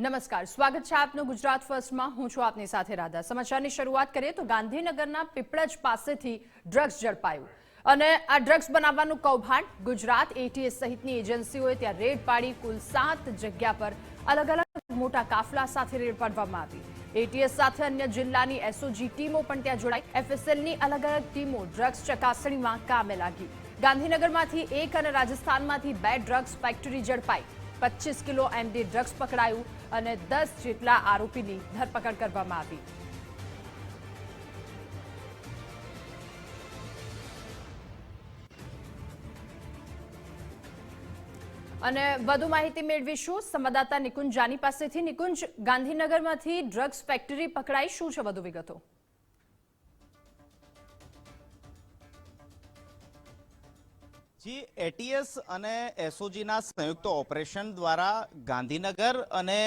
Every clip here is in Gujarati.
નમસ્કાર. સ્વાગત છે આપનું ગુજરાત ફર્સ્ટમાં. હું છું આપની સાથે રાધા. સમાચારની શરૂઆત કરીએ તો ગાંધીનગરના પીપળજ પાસેથી ડ્રગ્સ ઝડપાયું. અને આ ડ્રગ્સ બનાવવાનું કૌભાંડ ગુજરાત એટીએસ સહિતની એજન્સીઓએ ત્યાં રેડ પાડી કુલ સાત જગ્યા પર અલગ અલગ મોટા કાફલા સાથે રેડ પાડવામાં આવી. એટીએસ સાથે અન્ય જિલ્લાની એસઓજી ટીમો પણ ત્યાં જોડાઈ. એફએસએલની અલગ અલગ ટીમો ડ્રગ્સ ચકાસણીમાં કામે લાગી. ગાંધીનગરમાંથી એક અને રાજસ્થાનમાંથી બે ડ્રગ્સ ફેક્ટરી ઝડપાઈ. પચીસ કિલો એમડી ડ્રગ્સ પકડાયું અને દસ જેટલા આરોપીની ધરપકડ કરવામાં આવી. અને વધુ માહિતી મેળવીશું. સંવાદદાતા નિકુંજ જાની પાસેથી. નિકુંજ, ગાંધીનગરમાંથી ડ્રગ્સ ફેક્ટરી પકડાઈ. શું છે વધુ વિગતો? જી એટીએસ અને એસઓજીના સંયુક્ત ઓપરેશન દ્વારા ગાંધીનગર અને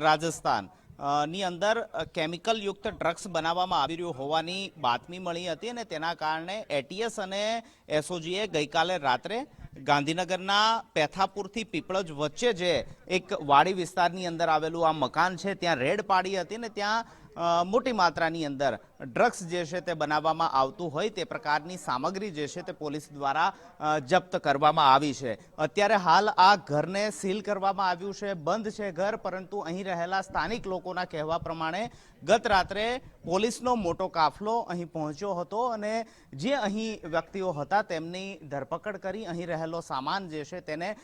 રાજસ્થાનની અંદર કેમિકલ યુક્ત ડ્રગ્સ બનાવવામાં આવી રહ્યું હોવાની બાતમી મળી હતી અને તેના કારણે એટીએસ અને એસઓજીએ ગઈકાલે રાત્રે ગાંધીનગરના પેથાપુરથી પીપળજ વચ્ચે જે એક વાડી વિસ્તારની અંદર આવેલું આ મકાન છે, ત્યાં રેડ પાડી હતી ને ત્યાં મોટી માત્રાની અંદર ડ્રગ્સ જે છે તે બનાવવામાં આવતું હોય તે પ્રકારની સામગ્રી જે છે તે પોલીસ દ્વારા જપ્ત કરવામાં આવી છે. અત્યારે હાલ આ ઘરને સીલ કરવામાં આવ્યું છે, બંધ છે ઘર, પરંતુ અહીં રહેલા સ્થાનિક લોકોના કહેવા પ્રમાણે ગત રાત્રે પોલીસનો મોટો કાફલો અહીં પહોંચ્યો હતો અને જે અહીં વ્યક્તિઓ હતા તેમની ધરપકડ કરી અહીં રહેલો સામાન જે છે તેને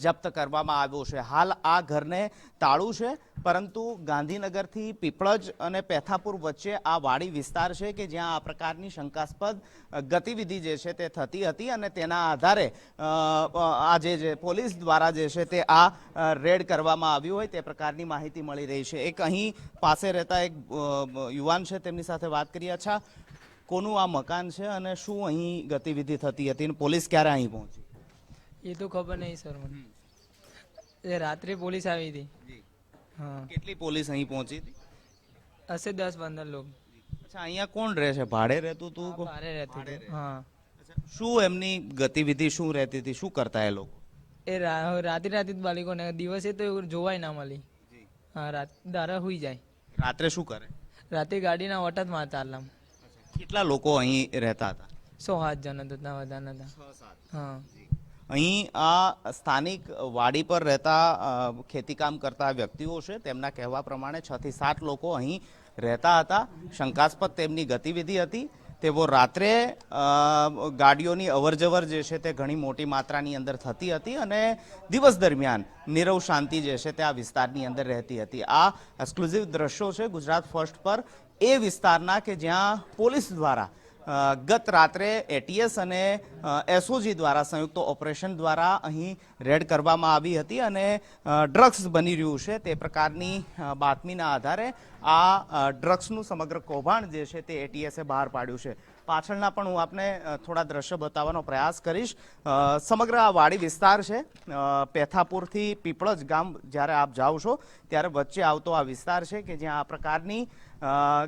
જપ્ત કરવામાં આવ્યો છે. હાલ આ ઘરને તાળું છે, પરંતુ ગાંધીનગરથી પીપળજ અને પેથાપુર વચ્ચે આ વાડી વિસ્તાર છે કે જ્યાં આ પ્રકારની શંકાસ્પદ ગતિવિધિ જે છે તે થતી હતી અને તેના આધારે આ જે પોલીસ દ્વારા જે છે તે આ રેડ કરવામાં આવ્યું હોય તે પ્રકારની માહિતી મળી રહી છે. એક અહીં પાસે રહેતા એક યુવાન છે તેમની સાથે વાત કરીએ અચ્છા કોનું આ મકાન છે અને શું અહીં ગતિવિધિ થતી હતી અને પોલીસ ક્યારે અહીં પહોંચી? એ તો ખબર નહીં સર મને. એ રાત્રે પોલીસ આવી હતી. કેટલી પોલીસ અહીં પહોંચી હતી? હશે દસ પંદર લોકો. અચ્છા અહીંયા કોણ રહે છે? ભાડે રહેતું તું ભાડે રહેતું હતું હા. શું એમની ગતિવિધિ શું રહેતી હતી? શું કરતા એ લોકો? એ રા- રાતે રાતે જ બાળકોને દિવસે તો એવું જોવાય ના મળી. હા રાત દારા હુઈ જાય. રાત્રે શું કરે? રાતે ગાડીના ઓટા જ મારતા આલામ કેટલા લોકો અહીં રહેતા હતા? સો હાથ જણ હતા ના વધારે નતા હા. અહીં આ સ્થાનિક વાડી પર રહેતા ખેતીકામ કરતા વ્યક્તિઓ છે, તેમના કહેવા પ્રમાણે છ થી સાત લોકો અહીં રહેતા હતા. શંકાસ્પદ તેમની ગતિવિધિ હતી. તેઓ રાત્રે ગાડીઓની અવરજવર જે છે તે ઘણી મોટી માત્રાની અંદર થતી હતી અને દિવસ દરમિયાન નીરવ શાંતિ જે છે તે આ વિસ્તારની અંદર રહેતી હતી. આ એક્સક્લુઝિવ દ્રશ્યો છે ગુજરાત ફર્સ્ટ પર. એ વિસ્તારના કે જ્યાં પોલીસ દ્વારા ગત રાત્રે એટીએસ અને એસઓજી દ્વારા સંયુક્ત ઓપરેશન દ્વારા અહીં રેડ કરવામાં આવી હતી અને ડ્રગ્સ બની રહ્યું છે તે પ્રકારની બાતમીના આધારે આ ડ્રગ્સનું સમગ્ર કૌભાંડ જે છે તે એટીએસે બહાર પાડ્યું છે. પાછળના પણ હું આપને થોડા દ્રશ્ય બતાવવાનો પ્રયાસ કરીશ. સમગ્ર આ વાડી વિસ્તાર છે. પેથાપુરથી પીપળજ ગામ જ્યારે આપ જાઓ છો, ત્યારે વચ્ચે આવતો આ વિસ્તાર છે કે જ્યાં આ પ્રકારની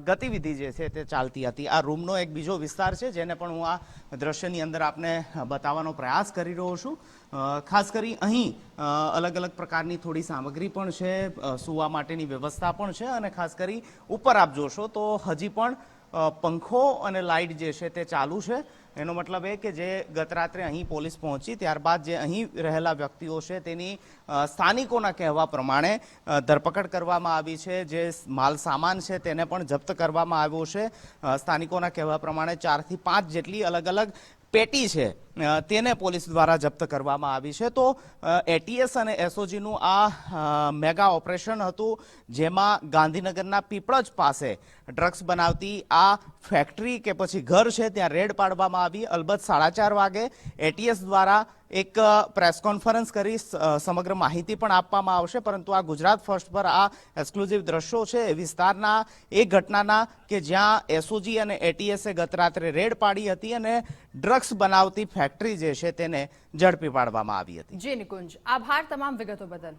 ગતિવિધિ જે છે તે ચાલતી હતી. આ રૂમનો એક બીજો વિસ્તાર છે, જેને પણ હું આ દ્રશ્યની અંદર આપને બતાવવાનો પ્રયાસ કરી રહ્યો છું. ખાસ કરી અહીં અલગ અલગ પ્રકારની થોડી સામગ્રી પણ છે સૂવા માટેની વ્યવસ્થા પણ છે અને ખાસ કરી ઉપર આપ જોશો તો હજી પણ પંખો અને લાઇટ જે છે તે ચાલુ છે. એનો મતલબ એ કે જે ગત રાત્રે અહીં પોલીસ પહોંચી, ત્યારબાદ જે અહીં રહેલા વ્યક્તિઓ છે તેની સ્થાનિકોના કહેવા પ્રમાણે ધરપકડ કરવામાં આવી છે. જે માલ સામાન છે તેને પણ જપ્ત કરવામાં આવ્યો છે. સ્થાનિકોના કહેવા પ્રમાણે ચારથી પાંચ જેટલી અલગ અલગ પેટી છે. તેને પોલીસ દ્વારા જપ્ત કરવામાં આવી છે. તો એટીએસ અને એસઓજીનું આ મેગા ઓપરેશન હતું, જેમાં ગાંધીનગરના પીપળજ પાસે ડ્રગ્સ બનાવતી આ ફેક્ટરી કે પછી ઘર છે, ત્યાં રેડ પાડવામાં આવી. અલબત્ત સાડા ચાર વાગે એટીએસ દ્વારા એક પ્રેસ કોન્ફરન્સ કરી સમગ્ર માહિતી પણ આપવામાં આવશે. પરંતુ આ ગુજરાત ફર્સ્ટ પર આ એક્સક્લુઝિવ દ્રશ્યો છે એ વિસ્તારના એ ઘટનાના કે જ્યાં એસઓજી અને એટીએસે ગત રાત્રે રેડ પાડી હતી અને ડ્રગ્સ બનાવતી ફેક્ટરી જે છે તેને ઝડપી પાડવામાં આવી હતી. જી નિકુંજ આભાર તમામ વિગતો બદલ.